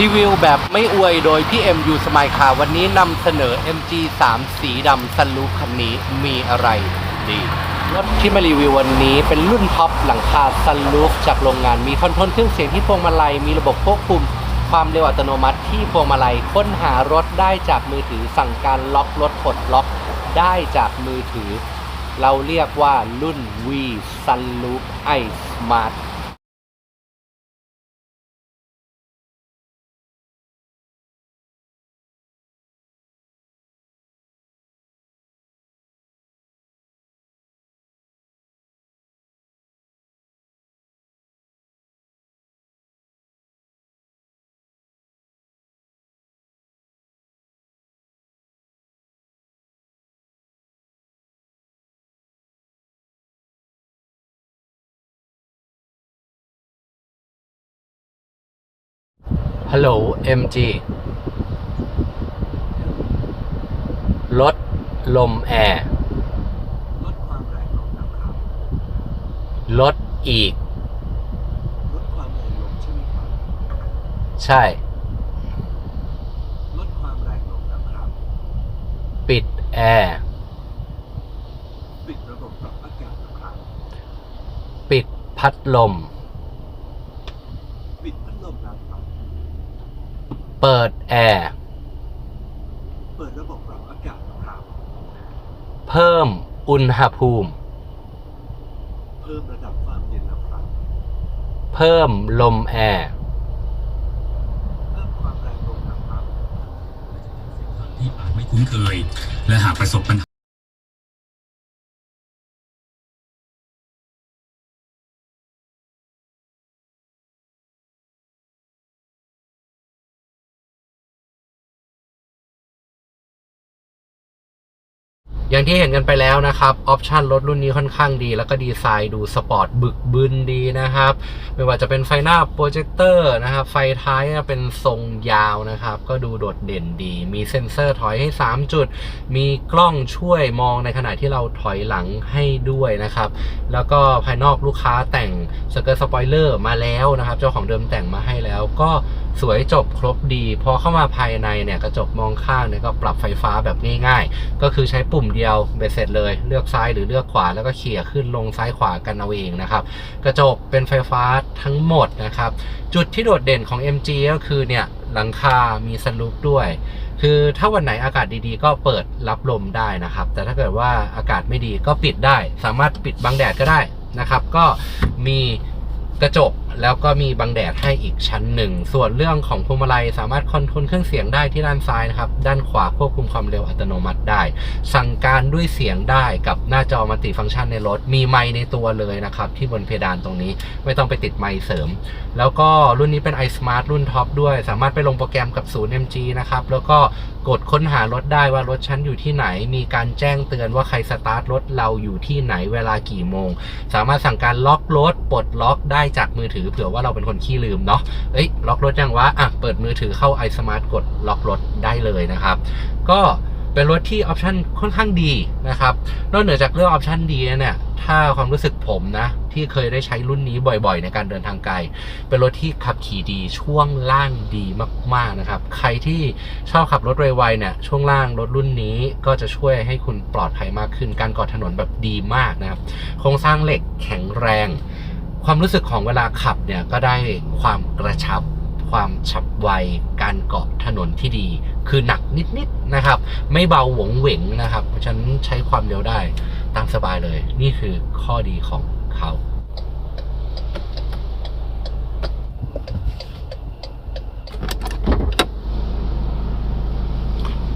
รีวิวแบบไม่อวยโดยพี่เอ็มยูสมายคาวันนี้นำเสนอ MG 3 สีดำซันลูปคันนี้มีอะไรดี รถที่มารีวิววันนี้เป็นรุ่นท็อปหลังคาซันลูปจากโรงงานมีคอนโทรลเครื่องเสียงที่พวงมาลัย มีระบบควบคุมความเร็วอัตโนมัติที่พวงมาลัย ค้นหารถได้จากมือถือสั่งการล็อกรถปลดล็อกได้จากมือถือ เราเรียกว่ารุ่น V Sunroof i Smart ฮัลโหล MG ลดลมแอร์ ลดความแรงของน้ำครับลดอีกลดความแรงลงใช่ไหมครับใช่ลดความแรงลงนะครับปิดแอร์ ปิดระบบปรับอากาศนะครับปิดพัดลม ปิดพัดลมนะครับ เปิดแอร์เปิดระบบปรับอากาศนะครับเพิ่มอุณหภูมิ เพิ่มระดับความเย็นนะครับ เพิ่มลมแอร์เพิ่มความแรงลงนะครับ ที่อาจไม่คุ้นเคย และหากประสบปัญหา อย่างที่เห็นกันไปแล้วนะครับ ออปชันรถรุ่นนี้ค่อนข้างดี แล้วก็ดีไซน์ดูสปอร์ตบึกบึนดีนะครับ ไม่ว่าจะเป็นไฟหน้าโปรเจคเตอร์นะครับ ไฟท้ายเป็นทรงยาวนะครับ ก็ดูโดดเด่นดี มีเซ็นเซอร์ถอยให้ 3 จุด มีกล้องช่วยมองในขณะที่เราถอยหลังให้ด้วยนะครับ แล้วก็ภายนอกลูกค้าแต่งสเกิร์ตสปอยเลอร์มาแล้วนะครับ เจ้าของเดิมแต่งมาให้แล้วก็ สวยจบครบดี พอเข้ามาภายในเนี่ยกระจกมองข้างเนี่ยก็ปรับไฟฟ้าแบบง่ายๆ ก็คือใช้ปุ่มเดียวเบ็ดเสร็จเลย เลือกซ้ายหรือเลือกขวาแล้วก็เขี่ยขึ้นลงซ้ายขวากันเอาเองนะครับ กระจกเป็นไฟฟ้าทั้งหมดนะครับ จุดที่โดดเด่นของ MG ก็คือเนี่ยหลังคา มีสลูปด้วย คือถ้าวันไหนอากาศดีๆ ก็เปิดรับลมได้นะครับ แต่ถ้าเกิดว่าอากาศไม่ดีก็ปิดได้ สามารถปิดบังแดดก็ได้นะครับ ก็มีกระจก แล้วก็มีบังแดดให้อีกชั้นหนึ่ง ส่วนเรื่องของพวงมาลัยสามารถคอนโทรลเครื่องเสียงได้ที่ด้านซ้ายนะครับ ด้านขวาควบคุมความเร็วอัตโนมัติได้ สั่งการด้วยเสียงได้กับหน้าจอมัลติฟังก์ชันในรถ มีไมค์ในตัวเลยนะครับ ที่บนเพดานตรงนี้ไม่ต้องไปติดไมค์เสริม แล้วก็รุ่นนี้เป็น iSmart รุ่นท็อปด้วย สามารถไปลงโปรแกรมกับศูนย์ MG นะครับ แล้วก็กดค้นหารถได้ว่ารถฉันอยู่ที่ไหน มีการแจ้งเตือนว่าใครสตาร์ทรถเราอยู่ที่ไหนเวลากี่โมง สามารถสั่งการล็อกรถปลดล็อกได้จากมือถืออเผื่อว่าเราเป็นคนขี้ลืมเนาะเอ้ยล็อกรถยังวะอะเปิดมือถือเข้า iSmart กดล็อกรถได้เลยนะครับ ก็เป็นรถที่ออปชันค่อนข้างดีนะครับนอกเหนือจากเรื่องออปชันดีเนี่ยถ้าความรู้สึกผมนะที่เคยได้ใช้รุ่นนี้บ่อยๆ ในการเดินทางไกล เป็นรถที่ขับขี่ดีช่วงล่างดีมากๆนะครับ ใครที่ชอบขับรถไวๆเนี่ยช่วงล่างรถรุ่นนี้ก็จะช่วยให้คุณปลอดภัยมากขึ้น การกอดถนนแบบดีมากนะครับ โครงสร้างเหล็กแข็งแรง ความรู้สึกของเวลาขับเนี่ยก็ได้ความกระชับ ความฉับไว การเกาะถนนที่ดี คือหนักนิดๆนะครับ ไม่เบาหวงเหวงนะครับ เพราะฉะนั้นใช้ความเร็วได้ตามสบายเลย นี่คือข้อดีของเขา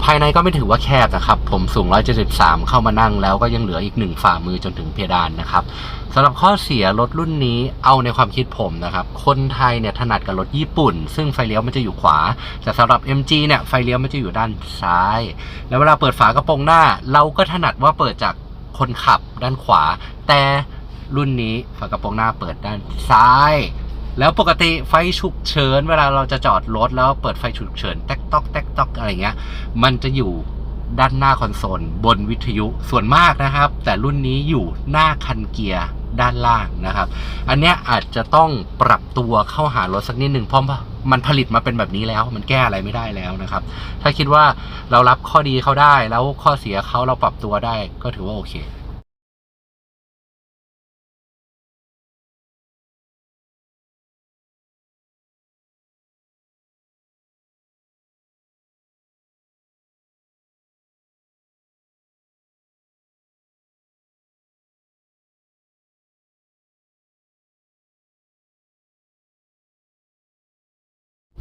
ภายในก็ไม่ถือว่าแคบนะครับ ผมสูง 173 เข้ามานั่งแล้วก็ยังเหลืออีกหนึ่งฝ่ามือจนถึงเพดานนะครับสำหรับข้อเสียรถรุ่นนี้เอาในความคิดผมนะครับ คนไทยเนี่ยถนัดกับรถญี่ปุ่น ซึ่งไฟเลี้ยวมันจะอยู่ขวา แต่สำหรับ MG เนี่ยไฟเลี้ยวมันจะอยู่ด้านซ้าย แล้วเวลาเปิดฝากระโปรงหน้า เราก็ถนัดว่าเปิดจากคนขับด้านขวา แต่รุ่นนี้ฝากระโปรงหน้าเปิดด้านซ้าย แล้วปกติไฟฉุกเฉิน เวลาเราจะจอดรถแล้วเปิดไฟฉุกเฉินแต๊กต๊อกแต๊กต๊อกอะไรเงี้ย มันจะอยู่ด้านหน้าคอนโซลบนวิทยุส่วนมากนะครับ แต่รุ่นนี้อยู่หน้าคันเกียร์ด้านล่างนะครับ อันเนี้ยอาจจะต้องปรับตัวเข้าหารถสักนิดหนึ่งเพราะว่ามันผลิตมาเป็นแบบนี้แล้ว มันแก้อะไรไม่ได้แล้วนะครับ ถ้าคิดว่าเรารับข้อดีเขาได้แล้วข้อเสียเขาเราปรับตัวได้ก็ถือว่าโอเค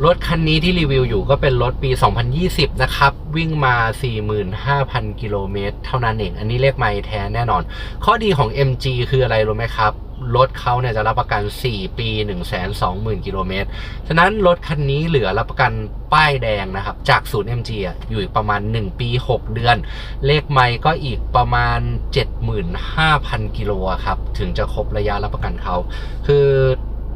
รถคันนี้ที่รีวิวอยู่ก็เป็นรถปี 2020 นะครับ วิ่งมา 45,000 กิโลเมตร เท่านั้นเอง อันนี้เลขไม่แท้แน่นอน ข้อดีของ MG คืออะไรรู้ไหมครับรถเขาเนี่ยจะรับประกัน 4 ปี 120,000 กิโลเมตร ฉะนั้นรถคันนี้เหลือรับประกันป้ายแดงนะครับ จากศูนย์ MG อะอยู่อีกประมาณ 1 ปี 6 เดือน เลขไม่ก็อีกประมาณ 75,000 กิโลครับ ถึงจะครบระยะรับประกันเขา คือ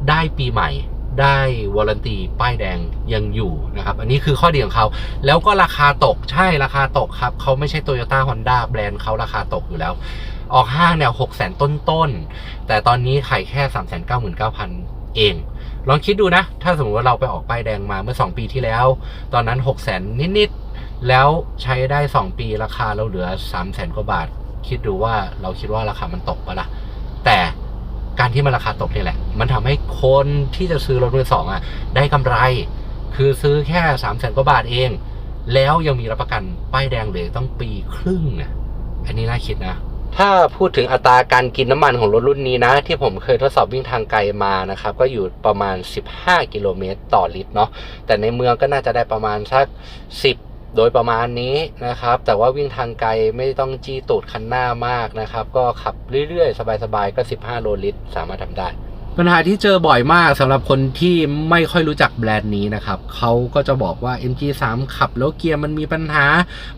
ได้ปีใหม่ ได้วอร์ a นตีป้ายแดงยังอยู่นะครับ อันนี้คือข้อดีของเขา แล้วก็ราคาตกใช่ราคาตกครับ เขาไม่ใช่โตโยต้าฮอนด้าแบรนด์เขาราคาตกอยู่แล้ว ออกห้างเนี่ยหกแสนต้นๆ แต่ตอนนี้ขายแค่สามแสนเก้าหมื่นเก้าพันเอง ลองคิดดูนะ ถ้าสมมติว่าเราไปออกป้ายแดงมาเมื่อ 2 ปีที่แล้ว ตอนนั้น6 0แสนนิดๆ แล้วใช้ได้ 2 ปีราคาเราเหลือ 3 0 0แสนกว่าบาท คิดดูว่าเราคิดว่าราคามันตกปะล่ะ การที่มันราคาตกนี่แหละ มันทำให้คนที่จะซื้อรถมือสองอะได้กำไร คือซื้อแค่3 0 0แสนกว่าบาทเอง แล้วยังมีรับประกันป้ายแดงเหลือต้องปีครึ่งนะอันนี้น่าคิดนะถ้าพูดถึงอัตราการกินน้ำมันของรถรุ่นนี้นะ ที่ผมเคยทดสอบวิ่งทางไกลมานะครับ ก็อยู่ประมาณ 15 กิโลเมตรต่อลิตรเนาะแต่ในเมืองก็น่าจะได้ประมาณสัก 10 โดยประมาณนี้นะครับ แต่ว่าวิ่งทางไกลไม่ต้องจี้ตูดคันหน้ามากนะครับ ก็ขับเรื่อยๆ สบายๆ ก็ 15 โลลิตร สามารถทำได้ ปัญหาที่เจอบ่อยมากสำหรับคนที่ไม่ค่อยรู้จักแบรนด์นี้นะครับ เขาก็จะบอกว่า MG3 ขับแล้วเกียร์มันมีปัญหา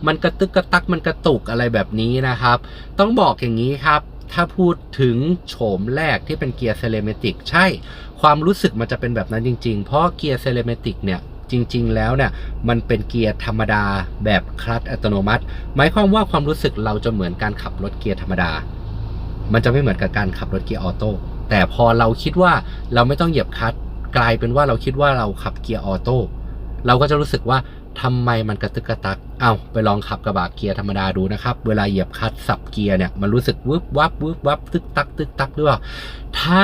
มันกระตึกกระตักมันกระตุกอะไรแบบนี้นะครับ ต้องบอกอย่างนี้ครับถ้าพูดถึงโฉมแรกที่เป็นเกียร์เซเลเมติกใช่ ความรู้สึกมันจะเป็นแบบนั้นจริง ๆ เพราะเกียร์เซเลเมติกเนี่ย จริง ๆ แล้วเนี่ยมันเป็นเกียร์ธรรมดาแบบคลัตช์อัตโนมัติ หมายความว่าความรู้สึกเราจะเหมือนการขับรถเกียร์ธรรมดา มันจะไม่เหมือนกับการขับรถเกียร์ออโต้แต่พอเราคิดว่าเราไม่ต้องเหยียบคลัตช์กลายเป็นว่าเราคิดว่าเราขับเกียร์ออโต้เราก็จะรู้สึกว่าทำไมมันกระตึกกระตัก เอาไปลองขับกระบะเกียร์ธรรมดาดูนะครับ เวลาเหยียบคลัตสับเกียร์เนี่ย มันรู้สึกวึบวับวึบวับตึกตักตึกตักหรือเปล่า ถ้า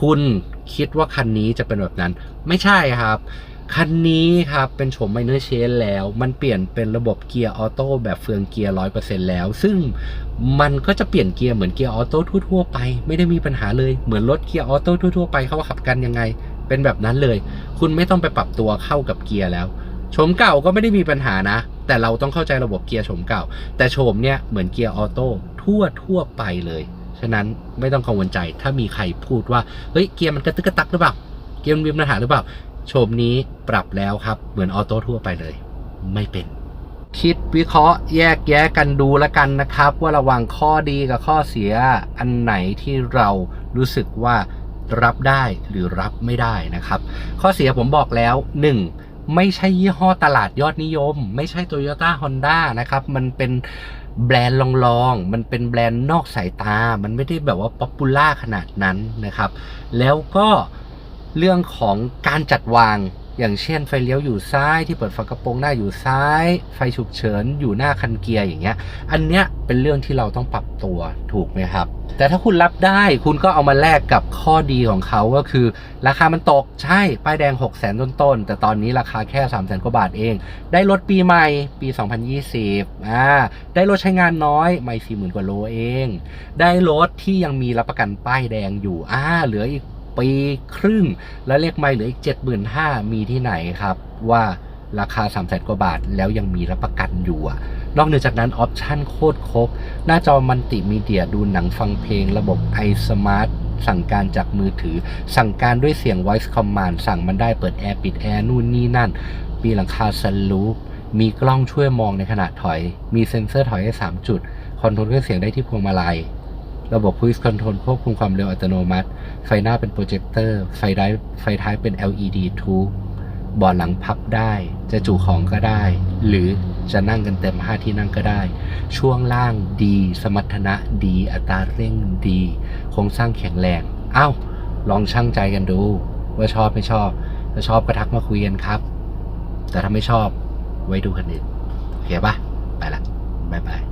คุณคิดว่าคันนี้จะเป็นแบบนั้น ไม่ใช่ครับ คันนี้ครับ เป็นโฉมไมเนอร์เชนแล้ว มันเปลี่ยนเป็นระบบเกียร์ออโต้แบบเฟืองเกียร์ร้อยเปอร์เซ็นแล้ว ซึ่งมันก็จะเปลี่ยนเกียร์เหมือนเกียร์ออโต้ทั่วๆไป ไม่ได้มีปัญหาเลย เหมือนรถเกียร์ออโต้ทั่วๆไปเขาวาขับกันยังไง เป็นแบบนั้นเลย คุณไม่ต้องไปปรับตัวเข้ากับเกียร์แล้วโฉมเก่าก็ไม่ได้มีปัญหานะ แต่เราต้องเข้าใจระบบเกียร์โฉมเก่า แต่โฉมเนี่ยเหมือนเกียร์ออโต้ทั่วทั่วไปเลย ฉะนั้นไม่ต้องกังวลใจถ้ามีใครพูดว่าเฮ้ยเกียร์มันกระตึกกระตักหรือเปล่าเกียร์มันมีปัญหาหรือเปล่า โฉมนี้ปรับแล้วครับ เหมือนออโต้ทั่วไปเลย ไม่เป็น คิดวิเคราะห์แยกแยะกันดูแล้วกันนะครับ ว่าระว่างข้อดีกับข้อเสียอันไหนที่เรารู้สึกว่ารับได้หรือรับไม่ได้นะครับ ข้อเสียผมบอกแล้ว 1. ไม่ใช่ยี่ห้อตลาดยอดนิยม ไม่ใช่ Toyota Honda นะครับ มันเป็นแบรนด์ลองๆ มันเป็นแบรนด์นอกสายตา มันไม่ได้แบบว่าป๊อปปูล่าขนาดนั้นนะครับ แล้วก็ เรื่องของการจัดวาง อย่างเช่นไฟเลี้ยวอยู่ซ้ายที่เปิดฝากระโปรงหน้าอยู่ซ้าย ไฟฉุกเฉินอยู่หน้าคันเกียร์อย่างเงี้ย อันเนี้ยเป็นเรื่องที่เราต้องปรับตัวถูกไหมครับ แต่ถ้าคุณรับได้คุณก็เอามาแลกกับข้อดีของเขาก็คือ ราคามันตกใช่ ป้ายแดง 6 0แสนต้นๆแต่ตอนนี้ราคาแค่3 0 0แสนกว่าบาทเอง ได้รถปีใหม่ปี 2020อ่าได้รถใช้งานน้อยไม่40,000กว่าโลเอง ได้รถที่ยังมีรับประกันป้ายแดงอยู่อ่าเหลืออีก ปีครึ่ง แล้วเลขไม่เหลืออีก 75,000 มีที่ไหนครับ ว่าราคา 3 0 0แสนกว่าบาทแล้วยังมีรับประกันอยู่อะนอกเหนือจากนั้นออปชั่นโคตรครบ หน้าจอมันติมีเดียดูหนังฟังเพลง ระบบ iSmart สั่งการจากมือถือ สั่งการด้วยเสียง voice command สั่งมันได้เปิดแอร์ปิดแอร์นู่นนี่นั่น มีหลังคาสลูปมีกล้องช่วยมองในขณะถอย มีเซ็นเซอร์ถอยให้ 3 จุด คอนโทรลเครื่องเสียงได้ที่พวงมาลัย ระบบ Cruise Control ควบคุมความเร็วอัตโนมัติ ไฟหน้าเป็นโปรเจคเตอร์ ไฟท้ายไฟท้ายเป็น LED ทูบเบาะหลังพับได้ จะจุของก็ได้ หรือจะนั่งกันเต็ม5ที่นั่งก็ได้ ช่วงล่างดี สมรรถนะดี อัตราเร่งดี โครงสร้างแข็งแรงเอ้าวลองชั่งใจกันดู ว่าชอบไม่ชอบ ถ้าชอบก็ทักมาคุยกันครับ แต่ถ้าไม่ชอบไว้ดูคันอื่นโอเคปะไปละบ๊ายบาย